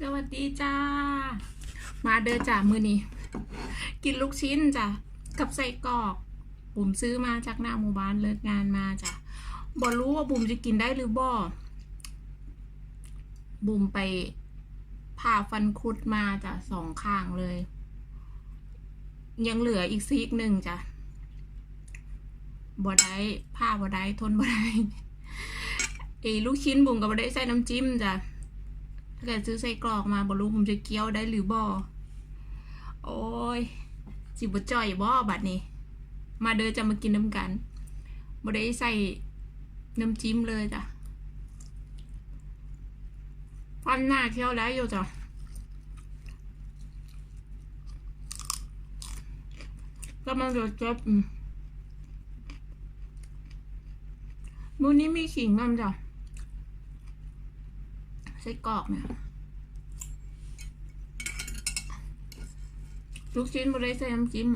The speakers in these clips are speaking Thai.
สวัสดีจ้า มาเด้อจ้ามือนี้ กินลูกชิ้นจ้ะกับไส้กรอกบุ๋มซื้อมาจากหน้าหมู่บ้านเลิกงานมาจ้ะบอรู้ว่าบุ๋มจะกินได้หรือบ่บุ๋มไปผ่าฟันคุดมาจ้ะสองข้างเลย ยังเหลืออีกซีกหนึ่งจ้ะบ่ได้ผ่าบ่ได้ทนบ่ได้ไอ้ลูกชิ้นบุ๋มก็บ่ได้ใส่น้ำจิ้มจ้ะ ถ้าเกิดซื้อใส่กรอกมาบรู้ผมจะเกี้ยวได้หรือบ่โอ้ยสิบจ่อยบ่บัดนี้ มาเดินจะมากินน้ำกันบ่ได้ใส่น้ำจิ้มเลยจ้ะฟันหน้าเคี้ยวแล้วอยู่จ้ะก็มันจะจบอืมมื้อนี้มีขิงนำจ้ะ ส้กรอกเนี่ยลูกชิ้นบริใส่น้ำจิ้ม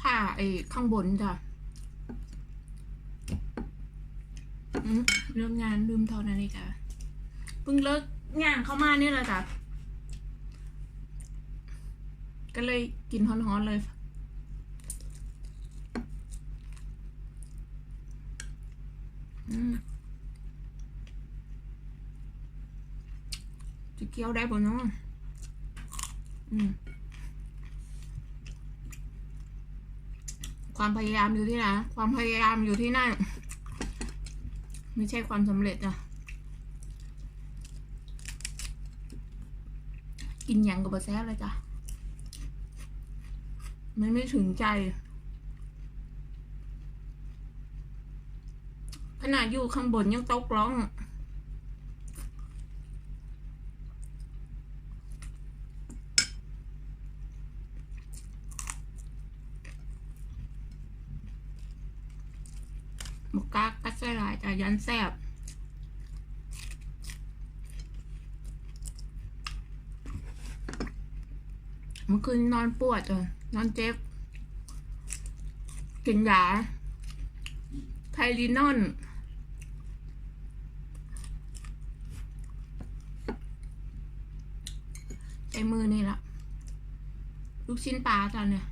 ผ่าไอ้ข้างบนจ้ะอืมเรื่องงานลืมทอนนาฬิกาเพิ่งเลิกงานเข้ามานี่แหละจ้ะ ก็เลยกินฮ้อนๆเลย จะเคี้ยวได้ปะเนาะความพยายามอยู่ที่ไหนความพยายามอยู่ที่นั่น ไม่ใช่ความสำเร็จอะกินหยังกับบะแซ่บเลยจ้ะ มันไม่ถึงใจ ขนาดอยู่ข้างบนยังตกร้องหมกกากัดใส่หลายแต่ยันแซบเมื่อคืนนอนปวดเลย นอนเจ็บกินยาไทลีนอนใช้มือนี่ละลูกชิ้นปลาตอนเนี่ย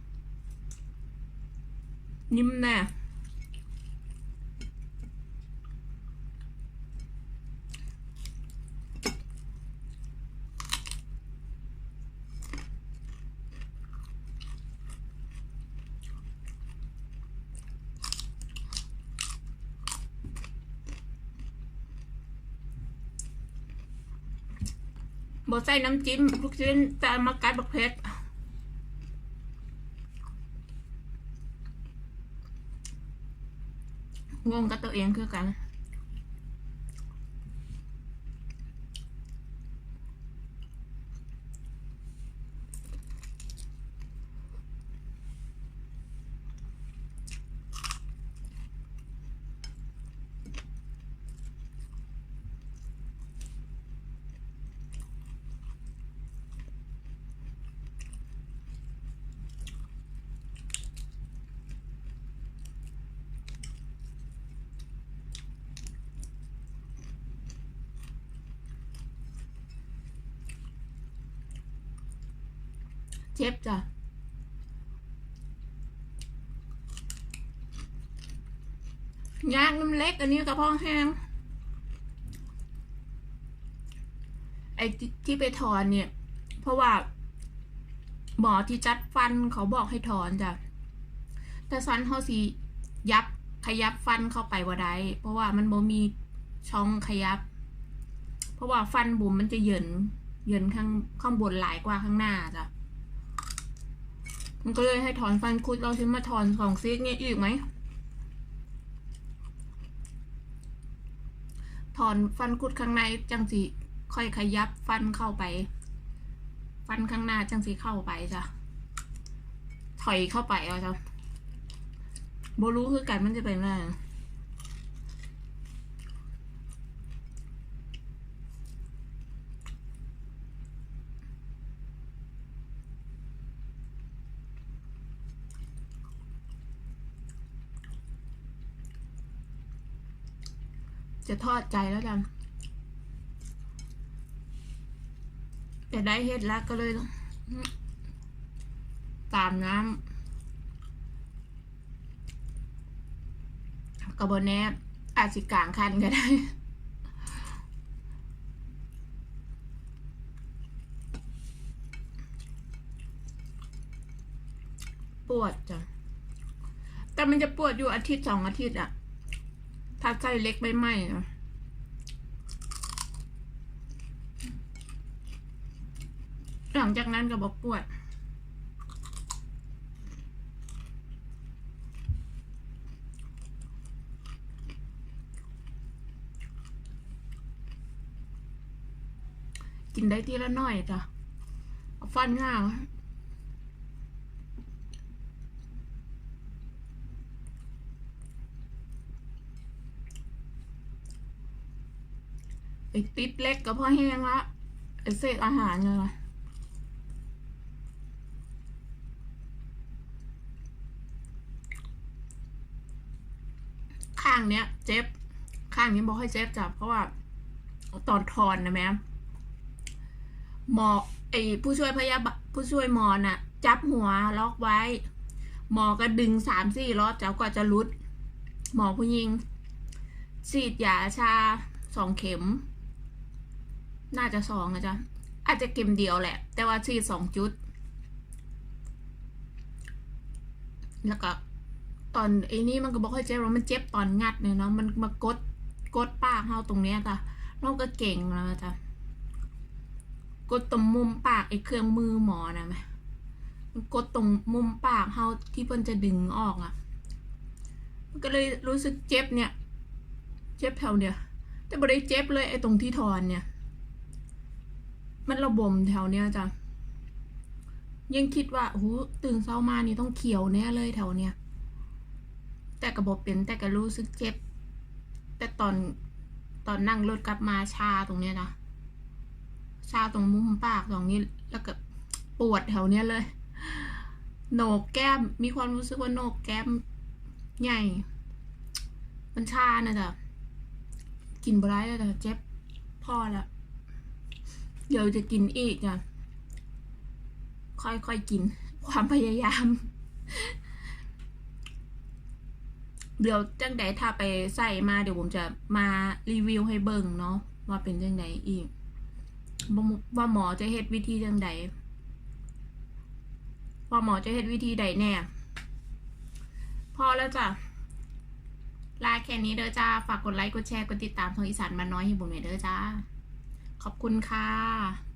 นิ่มแน่ บดใส่น้ำจิ้มลูกชิ้นจะเอามากัดบักเพชรงงกับตัวเองคือกัน เจ็บจ้ะยากน้ำเล็กอันนี้กระเพาะแห้งไอ้ที่ที่ไปถอนเนี่ย เพราะว่าหมอที่จัดฟันเขาบอกให้ถอนจ้ะแต่ฟันเขาสียับขยับฟันเข้าไปบ่าได้เพราะว่ามันบ่มีช่องขยับ เพราะว่าฟันบุ๋มมันจะเหยินเหยินข้างข้างบนหลายกว่าข้างหน้าจ้ะ มันก็เลยให้ถอนฟันคุดเราฉันมาถอนของซีกเนี่ยอีกไหม ถอนฟันคุดข้างในจังสีค่อยขยับฟันเข้าไป ฟันข้างหน้าจังสีเข้าไปจ้ะ ถอยเข้าไปเอาจ้ะโบรู้คือกันมันจะเป็นอะไร จะทอดใจแล้วกันแต่ได้เฮ็ดแล้วก็เลย ตามน้ำกระบนแนบอาจสิกลางคันก็ได้ปวดจ้ะแต่มันจะปวดอยู่อาทิตย์สองอาทิตย์อะ ถ้าไส้เล็กไม่ไหมนะหลังจากนั้นก็บอกปวดกินได้ทีละหน่อยจ้ะฟันง่า ไอ้ติดเล็กก็พอแห้งละไอ้เศษอาหารเนี่ยนะข้างเนี้ย เจ็บ ข้างนี้บอกให้เจ็บจ้ะเพราะว่า ตอนทอนนะแม่หมอไอผู้ช่วยพยาบาลผู้ช่วยหมอน่ะ จับหัวล็อกไว้ หมอก็ดึงสามสี่รอบเจ้ากว่าจะรุด หมอผู้หญิงฉีดยาชาสองเข็ม น่าจะสองนะจ๊ะ อาจจะเข็มเดียวแหละ แต่ว่าฉีดสองจุด แล้วก็ตอนไอ้นี่มันก็บอกให้เจ็บว่ามันเจ็บตอนงัดเนี่ยเนาะ มันมากด กดปากเฮาตรงเนี้ยจ้ะน้องก็เก่งแล้วจ้ะ กดตรงมุมปากไอ้เครื่องมือหมอนะไหมมันกดตรงมุมปากเฮาที่เพิ่นจะดึงออกอะ มันก็เลยรู้สึกเจ็บเนี่ย เจ็บแถวเดียวแต่บ่ได้เจ็บเลยไอ้ตรงที่ทอนเนี่ย มันระบมแถวเนี้ยจ้ะ ยังคิดว่าโอ้ตื่นเช้ามานี่ต้องเขียวแน่เลยแถวเนี้ย แต่กระบอกเป็นแต่ก็รู้สึกเจ็บ แต่ตอนตอนนั่งรถกลับมาชาตรงเนี้ยนะ ชาตรงมุมปากตรงนี้แล้วก็ปวดแถวเนี้ยเลย โหนกแก้ม มีความรู้สึกว่าโหนกแก้มใหญ่ มันชานะจ๊ะกินบไรแล้วจ้ะเจ็บพอแล้ว เดี๋ยวจะกินอีกจ้ะค่อยๆกิน ความพยายาม เดี๋ยวจังใดถ้าไปใส่มาเดี๋ยวผมจะมารีวิวให้เบิ่งเนาะว่าเป็นจังใดอีก ว่าหมอจะเฮ็ดวิธีจังใดว่าหมอจะเฮ็ดวิธีใดแน่พอแล้วจ้ะลาแค่นี้เด้อจ้า ฝากกดไลค์ กดแชร์ กดติดตามทางอีสานมาน้อยให้บุญหน่อยเด้อจ้า ขอบคุณค่ะ